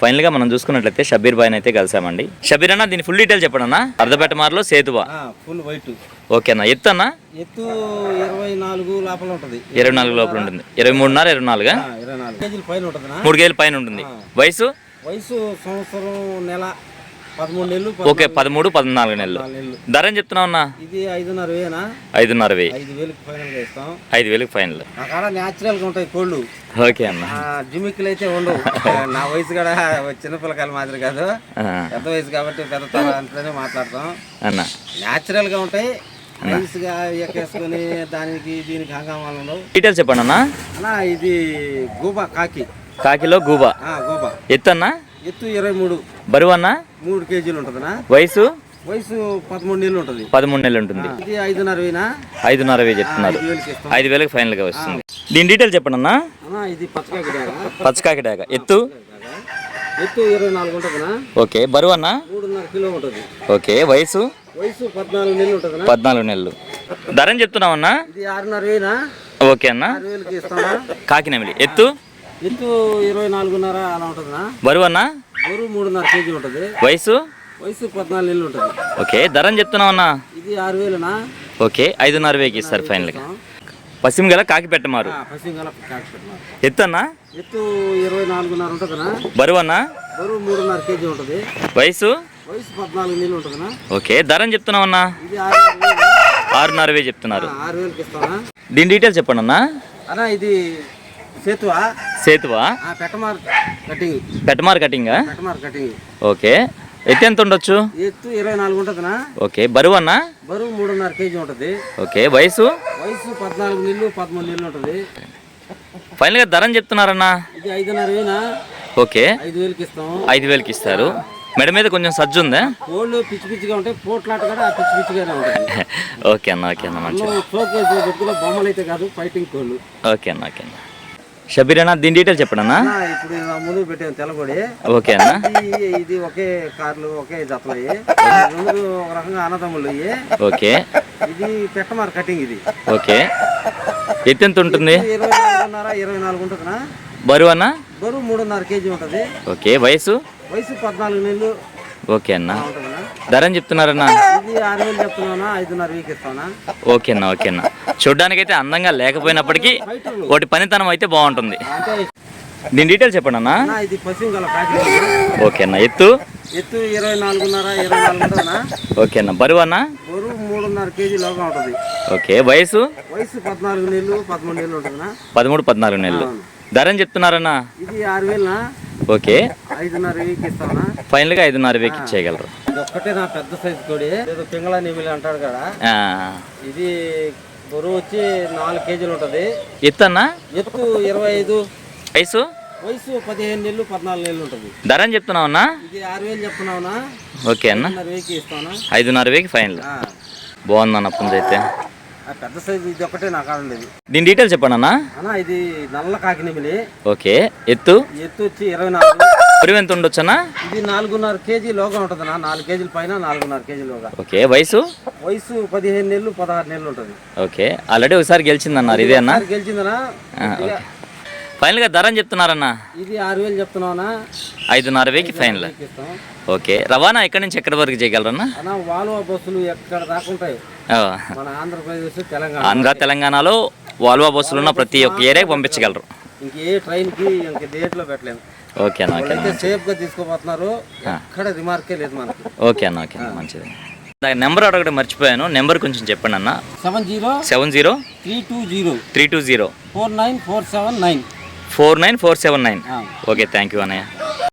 ఫైనల్గా మనం చూసుకున్నట్లయితే షబీర్ బాయ్ అయితే కలిసామండి. షబీర్ అన్న దీని ఫుల్ డీటెయిల్ చెప్పండి అన్న. అర్ధపెట్టమారులో సేతువా? ఫుల్ వైట్ ఓకే అన్న. ఎత్తు అన్న? ఎత్తు ఇరవై నాలుగు లోపల ఉంటుంది. ఇరవై నాలుగు లోపల ఉంటుంది. ఇరవై మూడున్నర ఇరవై నాలుగా? ఇరవై నాలుగు. కేజీల పైన ఉంటుందినా మూడు కేజీల పైన ఉంటుంది. వయసు? వయసు సంవత్సరం నెల పదమూడు నెలలు ఓకే పదమూడు పద్నాలుగు నెలలు. ధర ఏం చెప్తున్నావు అన్న? ఇది ఐదున్నర వేనా ఐదున్నర ఐదు వేలకు ఫైనల్ ఇస్తాం. ఐదు వేలకు ఫైనల్ మా కాడ న్యాచురల్గా ఉంటాయి కోళ్ళు. ఓకే అన్న. ఆ, జిమిక్కులు అయితే ఉండవు నా వయసు కూడా చిన్న పిల్లకాయల మాదిరి కాదు. పెద్ద వయసు కాబట్టి పెద్ద తల అంటేనే మాట్లాడతాం. అన్న. న్యాచురల్గా ఉంటాయి. నైస్గా ఎక్కేసుకొని దానికి దీనికి హంగామాలు ఉండవు. డీటెయిల్స్ చెప్పండి అన్న. అన్నా ఇది గూబా కాకి. కాకిలో గూబా. ఆ, గూబా. ఎత్తు అన్న? ఎత్తు ఇరవై మూడు. బరువు అన్న? మూడు కేజీలు ఉంటుందనా వయసు? వయసు పదమూడు నెలలు ఉంటుంది. పదమూడు నెలలు ఉంటుంది. ఇది ఐదున్నర వెయ్యి చెప్తున్నారు. ఐదు వేలకి వేలకు ఫైనల్గా వస్తుంది. దీని డీటెయిల్స్ చెప్పండి అన్న. ఇది పచ్చకాకి డాగా. పచ్చకాకి డాగ ఎత్తు? ఎత్తు ఇరవై నాలుగు ఉంటుందనా ఓకే బరువు అన్న? మూడున్నర కిలో ఉంటుంది. ఓకే వయసు? వయసు పద్నాలుగు నెలలు ఉంటుందనా పద్నాలుగు నెలలు. ధర చెప్తున్నావు అన్న? ఇది ఆరున్నర వేనా ఓకే అన్న. కాకినమిలి ఎత్తు? ఎత్తు ఇరవై నాలుగున్నర అలా ఉంటుందనా బరువు అన్న? బరువు మూడున్నర కేజీ ఉంటుంది. వయసు? వయసు పద్నాలుగు నెలలు ఉంటుంది. ఓకే ధర ఏం చెప్తున్నావు అన్న? ఇది ఆరు వేలనా? ఓకే ఐదున్నర వేకి ఇస్తారు ఫైనల్గా. పశ్చిమ గల కాకి పెట్టమారు. పశ్చిమ గల కాకి పెట్టినారు ఎత్తు అన్న? ఎత్తు ఇరవై నాలుగున్నర ఉంటుందనా బరువు అన్న? బరువు మూడున్నర కేజీ ఉంటుంది. వయసు? వయసు పద్నాలుగు నెలలు ఉంటుందనా ఓకే ధర ఏం చెప్తున్నావు అన్న? ఇది ఆరున్నర వేలు చెప్తున్నారు. ఆరు వేలకి ఇస్తానా దీని డీటెయిల్స్ చెప్పండి అన్న. అన్నా ఇది సేతువా? సేతువా? పెట్టమార్ కటింగ్. పెట్టమారు కటింగా? పెట్టమార్ కటింగ్. ఓకే. ఎత్తు ఎంత ఉండొచ్చు? ఎత్తు ఇరవై నాలుగు ఉంటుందనా ఓకే బరువు అన్న? బరువు మూడున్నర కేజీ ఉంటుంది. ఓకే వయసు? వయసు పద్నాలుగు నెలలు పదమూడు నెలలు ఉంటుంది. ఫైనల్గా ధర అని చెప్తున్నారన్నా? ఇది ఐదున్నర వేనా ఓకే. ఐదు వేలకి ఇస్తాం. ఐదు వేలకి ఇస్తారు. మెడ మీద కొంచెం సజ్జు ఉందా? కోళ్ళు పిచ్చి పిచ్చిగా ఉంటాయి పోట్లాట కూడా పిచ్చి పిచ్చిగానే ఉంటుంది. ఓకే అన్న ఓకే అన్న మంచిది. షోకేస్ బొమ్మలు అయితే కాదు ఫైటింగ్ కోళ్ళు. ఓకే అన్న ఓకే అన్న. షబీర్ అన్న దీని డీటెయిల్స్ చెప్పండి అన్న. అన్నా, ఇప్పుడు ముందు పెట్టాను తెల్లబడి ఓకే అన్న. ఇది ఒకే కార్లు ఒకే జతలయ్యి రెండు ఒక రకంగా అన్నదమ్ములు ఓకే. ఇది పెట్టమార్ కటింగ్ ఇది. ఓకే. ఎత్తు ఎంత ఉంటుంది? ఇరవై నాలుగు ఉంటుందినా బరువు అన్న బరువు మూడున్నర కేజీ ఉంటుంది. ఓకే. వయసు? వయసు పద్నాలుగు నెలలు. ఓకే అన్న. ధర అని చెప్తున్నారన్న వేలు ఓకే అన్న ఓకే అన్న. చూడ్డానికైతే అందంగా లేకపోయినప్పటికీ ఒకటి పనితనం అయితే బాగుంటుంది. దీని డీటెయిల్స్ చెప్పండి అన్న. ఓకే అన్న ఎత్తు? ఎత్తు ఇరవై నాలుగున్నర ఇరవై నాలుగు ఓకే అన్న బరువు అన్న? బరువు మూడున్నర కేజీ లోగా ఉంటుంది. ఓకే వయసు? వయసు పద్నాలుగు నెలలు పదమూడు నెలలు ఉంటుందినా పదమూడు పద్నాలుగు నెలలు. ధర అని చెప్తున్నారన్న? ఇది ఆరు వేలనా? ఓకే. ఐదున్నర వీక్ ఇస్తానా ఫైనల్గా ఐదున్నర వేకి ఇచ్చేయగలరు. ఒక్కటే నా పెద్ద సైజు కోడి. ఏదో పింగళ నిమిలి అంటాడు కదా. ఇది బరువు వచ్చి నాలుగు కేజీలు ఉంటుంది. ఎత్తు అన్న ఎత్తు ఇరవై ఐదు. వయసు? వయసు పదిహేను నెలలు పద్నాలుగు నెలలు ఉంటుంది. ధర అని చెప్తున్నావు అన్న ఇది ఆరు వేలు చెప్తున్నావునా? ఓకే అన్న. ఐదున్నర వేకి ఫైనల్. ఆ, బాగుంది అన్న పెద్ద సైజు ఇది ఒకటే నాకు కాడ ఉండేది దీని డీటెయిల్స్ చెప్పండి అన్న. అన్న ఇది నల్ల కాకి నిమిలి ఓకే ఎత్తు? ఎత్తు వచ్చి ఇరవై నాలుగు. బరువు ఎంత ఉండొచ్చు అన్న? ఇది నాలుగున్నర కేజీ లోగా ఉంటుంది నా నాలుగు కేజీల పైన నాలుగున్నర కేజీ లోగా. ఓకే వయసు? వయసు పదిహేను నెలలు పదహారు నెలలు ఉంటుంది. ఓకే ఆల్రెడీ ఒకసారి గెలిచిందన్నారు ఇదే అన్న? గెలిచిందనా ఫైనల్గా ధర చెప్తున్నారన్న? ఇది ఆరు వేలు చెప్తున్నావునా? ఐదున్నర వేకి ఫైనల్ ఓకే. రవాణా ఎక్కడి నుంచి ఎక్కడి వరకు చేయగలరన్నా? అన్న వాల్వా బస్సులు ఎక్కడ దాకుంటాయి ఆ, మన ఆంధ్రప్రదేశ్ తెలంగాణ. ఆంధ్ర తెలంగాణలో వాల్వా బస్సులు ఉన్న ప్రతి ఒక్క ఏరియాకి పంపించగలరు. ఇంక ట్రైన్కి ఇంక డేట్లో పెట్టలేము. ఓకే అన్న ఓకే సేఫ్గా తీసుకోబోతున్నారు ఎక్కడ రిమార్కే లేదు మనకి. ఓకే అన్న ఓకే మంచిది. నెంబర్ అడగడం మర్చిపోయాను. నెంబర్ కొంచెం చెప్పండి అన్న. Seven zero seven zero three two zero three two zero four nine four seven nine. Four nine four seven nine okay thank you అన్నయ్య